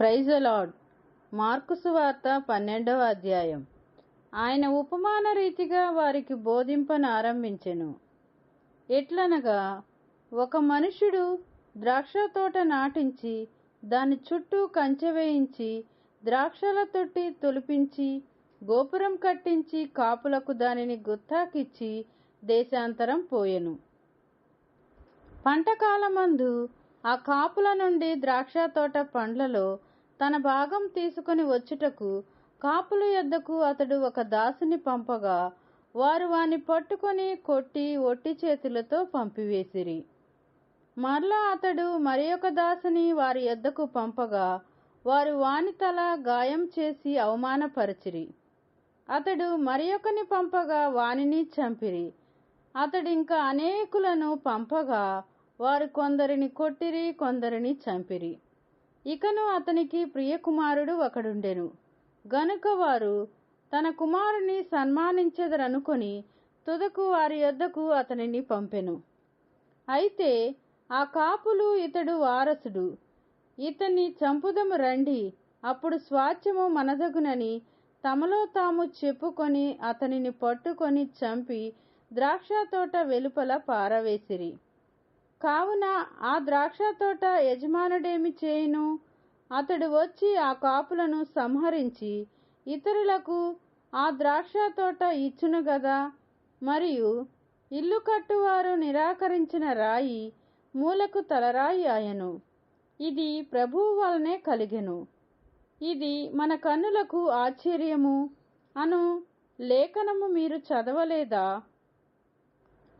Praise lord mark సువార్త పన్నెండవ అధ్యాయం. ఆయన ఉపమాన రీతిగా వారికి బోధింపనారంభించెను ఎట్లనగా ఒక మనుష్యుడు ద్రాక్ష తోట నాటించి దాని చుట్టూ కంచె వేయించి ద్రాక్షల తొట్టి తొలిపించి గోపురం కట్టించి కాపులకు దానిని గుత్తాకిచ్చి దేశాంతరం పోయెను. పంటకాలమందు ఆ కాపుల నుండి ద్రాక్ష తోట పండ్లలో తన భాగం తీసుకుని వచ్చుటకు కాపుల యొద్దకు అతడు ఒక దాసుని పంపగా వారు వాని పట్టుకొని కొట్టి ఒట్టి చేతులతో పంపివేసిరి. మరలా అతడు మరి ఒక దాసుని వారి యొద్దకు పంపగా వారు వాని తల గాయం చేసి అవమానపరచిరి. అతడు మరి ఒకని పంపగా వానిని చంపిరి. అతడింకా అనేకులను పంపగా వారు కొందరిని కొట్టిరి కొందరిని చంపిరి. ఇకను అతనికి ప్రియకుమారుడు ఒకడుండెను. గనుక వారు తన కుమారుని సన్మానించదరనుకొని తుదకు వారి యొద్దకు అతనిని పంపెను. అయితే ఆ కాపులు ఇతడు వారసుడు. ఇతని చంపుదము రండి అప్పుడు స్వాస్థ్యము మనదగునని తమలో తాము చెప్పుకొని అతనిని పట్టుకొని చంపి ద్రాక్ష తోట వెలుపల పారవేసిరి. కావున ఆ ద్రాక్ష తోట యజమానుడేమి చేయును? అతడు వచ్చి ఆ కాపులను సంహరించి ఇతరులకు ఆ ద్రాక్ష తోట ఇచ్చును గదా? మరియు ఇల్లు కట్టువారు నిరాకరించిన రాయి మూలకు తలరాయి ఆయను. ఇది ప్రభువు వలనే కలిగెను. ఇది మన కన్నులకు ఆశ్చర్యము. అను లేఖనము మీరు చదవలేదా?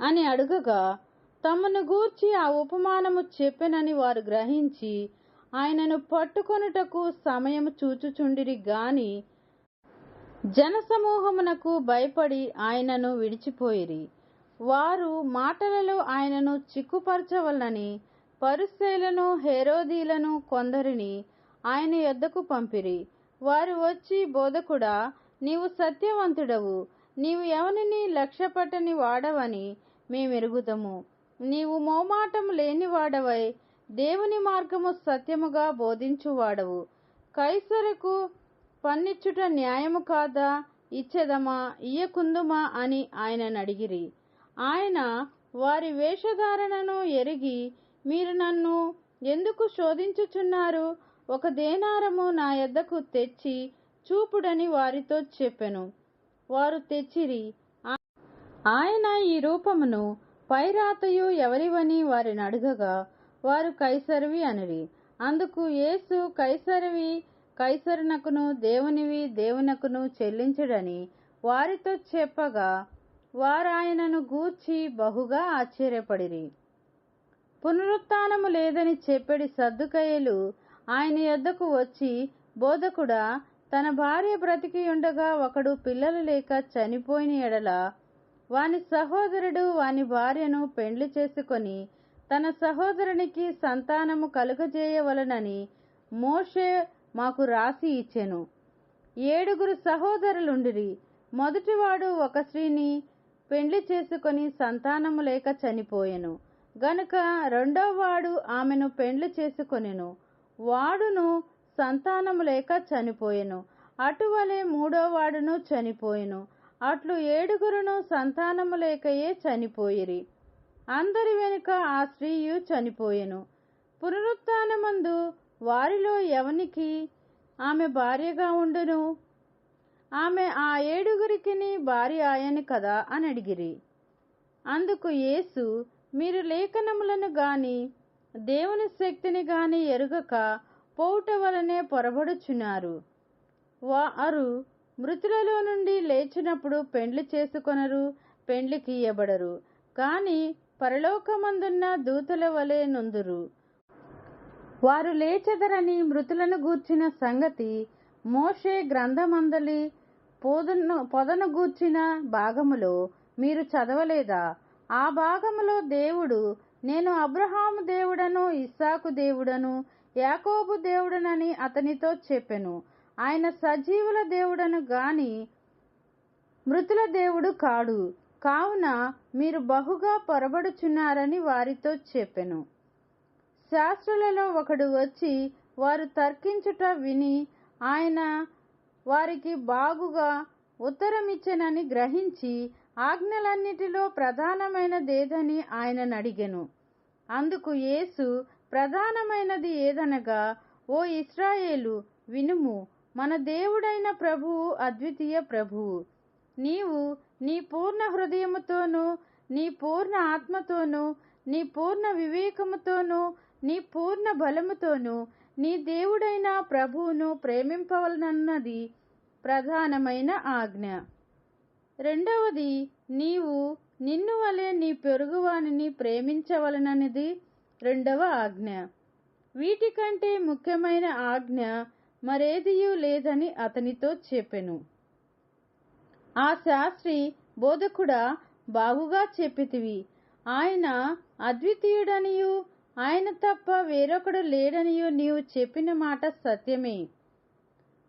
అని అడుగగా తమను గూర్చి ఆ ఉపమానము చెప్పెనని వారు గ్రహించి ఆయనను పట్టుకొనుటకు సమయము చూచుచుండిరి గాని జనసమూహమునకు భయపడి ఆయనను విడిచిపోయిరి. వారు మాటలలో ఆయనను చిక్కుపరచవలనని పరుశైలను హేరోదీలను కొందరిని ఆయన యొద్దకు పంపిరి. వారు వచ్చి బోధకుడా నీవు సత్యవంతుడవు నీవు ఎవరిని లక్ష్యపట్టని వాడవని మేమెరుగుదము. నీవు మోమాటం లేనివాడవై దేవుని మార్గము సత్యముగా బోధించువాడవు. కైసరకు పన్నిచ్చుట న్యాయము కాదా? ఇచ్చెదమా? ఇయ్యకుందుమా? అని ఆయనను అడిగిరి. ఆయన వారి వేషధారణను ఎరిగి మీరు నన్ను ఎందుకు శోధించుచున్నారు? ఒక దేనారము నా ఎద్దకు తెచ్చి చూపుడని వారితో చెప్పెను. వారు తెచ్చిరి. ఆయన ఈ రూపమును పైరాతయు ఎవరివని వారిని అడగగా వారు కైసరివి అనిరి. అందుకు యేసు కైసరివి కైసరునకును దేవునివి దేవునకును చెల్లించుడని వారితో చెప్పగా వారాయనను గూర్చి బహుగా ఆశ్చర్యపడిరి. పునరుత్నము లేదని చెప్పెడి సర్దుకయ్యలు ఆయన యొద్దకు వచ్చి బోధకుడా తన భార్య బ్రతికి ఉండగా ఒకడు పిల్లలు లేక చనిపోయిన ఎడల వాని సహోదరుడు వాని భార్యను పెండ్లి చేసుకొని తన సహోదరునికి సంతానము కలుగజేయవలనని మోషే మాకు రాసి ఇచ్చెను. ఏడుగురు సహోదరులుండిరి. మొదటివాడు ఒక స్త్రీని పెండ్లి చేసుకొని సంతానము లేక చనిపోయెను. గనుక రెండోవాడు ఆమెను పెండ్లి చేసుకొనెను. వాడును సంతానము లేక చనిపోయెను. అటువలే మూడోవాడును చనిపోయెను. అట్లు ఏడుగురును సంతానము లేకయే చనిపోయిరి. అందరి వెనుక ఆ స్త్రీయు చనిపోయెను. పునరుత్నమందు వారిలో ఎవనికి ఆమె భార్యగా ఉండును? ఆమె ఆ ఏడుగురికిని భార్య ఆయను కదా అని అడిగిరి. అందుకు యేసు మీరు లేఖనములను గాని దేవుని శక్తిని గాని ఎరుగక పోవుట వలనే పొరబడుచున్నారు. వారు మృతులలో నుండి లేచినప్పుడు పెండ్లి చేసుకొనరు పెండ్లికి ఇయ్యబడరు కాని పరలోకమందున్న దూతల వలె నుందురు. వారు లేచెదరని మృతులను గూర్చిన సంగతి మోషే గ్రంథమందలి పొదను పొదను గూర్చిన భాగములో మీరు చదవలేదా? ఆ భాగములో దేవుడు నేను అబ్రహాము దేవుడను ఇస్సాకు దేవుడను యాకోబు దేవుడనని అతనితో చెప్పెను. ఆయన సజీవుల దేవుడను గాని మృతుల దేవుడు కాడు. కావున మీరు బహుగా పొరబడుచున్నారని వారితో చెప్పెను. శాస్త్రులలో ఒకడు వచ్చి వారు తర్కించుట విని ఆయన వారికి బాగుగా ఉత్తరమిచ్చెనని గ్రహించి ఆజ్ఞలన్నిటిలో ప్రధానమైనదేదని ఆయనను అడిగెను. అందుకు యేసు ప్రధానమైనది ఏదనగా ఓ ఇస్రాయేలు వినుము మన దేవుడైన ప్రభువు అద్వితీయ ప్రభువు. నీవు నీ పూర్ణ హృదయముతోనూ నీ పూర్ణ ఆత్మతోనూ నీ పూర్ణ వివేకముతోనూ నీ పూర్ణ బలముతోనూ నీ దేవుడైన ప్రభువును ప్రేమింపవలనన్నది ప్రధానమైన ఆజ్ఞ. రెండవది నీవు నిన్ను వలె నీ పెరుగువానిని ప్రేమించవలననిది రెండవ ఆజ్ఞ. వీటికంటే ముఖ్యమైన ఆజ్ఞ మరేదియూ లేదని అతనితో చెప్పెను. ఆ శాస్త్రి బోధకుడా బాగుగా చెప్పితివి. ఆయన అద్వితీయుడనియు ఆయన తప్ప వేరొకడు లేడనియు నీవు చెప్పిన మాట సత్యమే.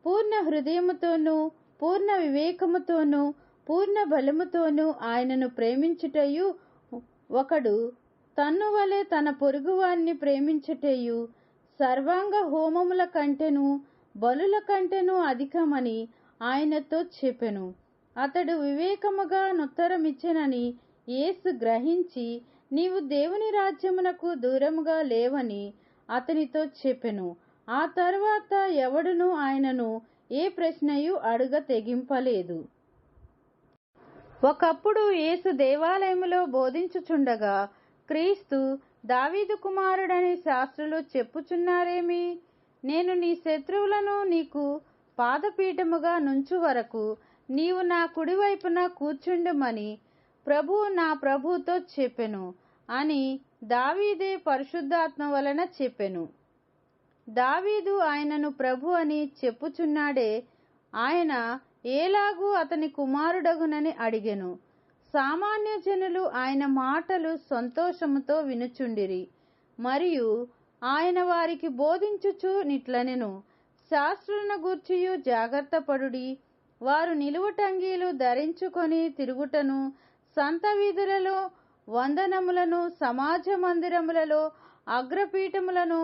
పూర్ణ హృదయముతోనూ పూర్ణ వివేకముతోనూ పూర్ణ బలముతోనూ ఆయనను ప్రేమించుటయు ఒకడు తన్ను వలె తన పొరుగువాన్ని ప్రేమించుటయు సర్వాంగ హోమముల కంటెను బలుల కంటెను అధికమని ఆయనతో చెప్పెను. అతడు వివేకముగా నుత్తరమిచ్చెనని యేసు గ్రహించి నీవు దేవుని రాజ్యమునకు దూరముగా లేవని అతనితో చెప్పెను. ఆ తర్వాత ఎవడును ఆయనను ఏ ప్రశ్నయు అడుగ తెగింపలేదు. ఒకప్పుడు యేసు దేవాలయములో బోధించుచుండగా క్రీస్తు దావీదు కుమారుడని శాస్త్రులు చెప్పుచున్నారేమి? నేను నీ శత్రువులను నీకు పాదపీఠముగా నుంచు వరకు నీవు నా కుడివైపున కూర్చుండుమని ప్రభువు నా ప్రభుతో చెప్పెను అని దావీదే పరిశుద్ధాత్మ వలన చెప్పెను. దావీదు ఆయనను ప్రభు అని చెప్పుచున్నాడే ఆయన ఏలాగూ అతని కుమారుడగునని అడిగెను. సామాన్య జనులు ఆయన మాటలు సంతోషముతో వినుచుండిరి మరియు ఆయన వారికి బోధించుచు నిట్లనెను. శాస్త్రులను గూర్చియు జాగ్రత్త పడుడి. వారు నిలువుటంగీలు ధరించుకొని తిరుగుటను సంత వీధులలో వందనములను సమాజ మందిరములలో అగ్రపీఠములను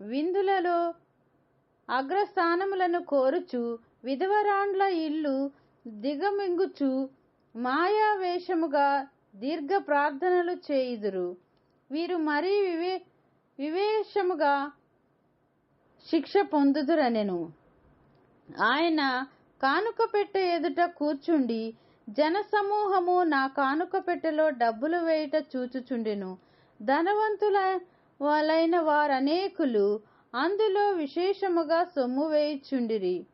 విందులలో అగ్రస్థానములను కోరుచు విధవరాండ్ల ఇల్లు దిగమింగుచు మాయా వేషముగా దీర్ఘ ప్రార్థనలు చేయుదురు. వీరు మరీ వివే వివేషముగా శిక్ష పొందుదురనెను. ఆయన కానుక పెట్టె ఎదుట కూర్చుండి జనసమూహము నా కానుక పెట్టెలో డబ్బులు వేయుట చూచుచుండెను. ధనవంతుల వాళ్ళైన వారనేకులు అందులో విశేషముగా సొమ్ము వేయుచుండిరి.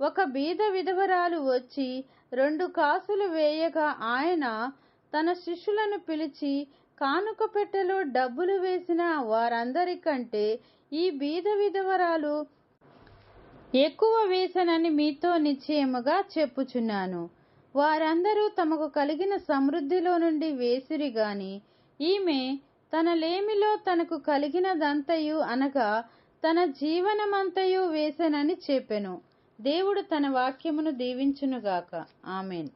ఒక బీద విధవరాలు వచ్చి రెండు కాసులు వేయగా ఆయన తన శిష్యులను పిలిచి కానుక పెట్టెలో డబ్బులు వేసిన వారందరికంటే ఈ బీద విధవరాలు ఎక్కువ వేసనని మీతో నిశ్చయముగా చెప్పుచున్నాను. వారందరూ తమకు కలిగిన సమృద్ధిలో నుండి వేసిరి గాని ఈమె తన లేమిలో తనకు కలిగినదంతయు అనగా తన జీవనమంతయు వేసెనని చెప్పెను. దేవుడు తన వాక్యమును దీవించునుగాక. ఆమెన్.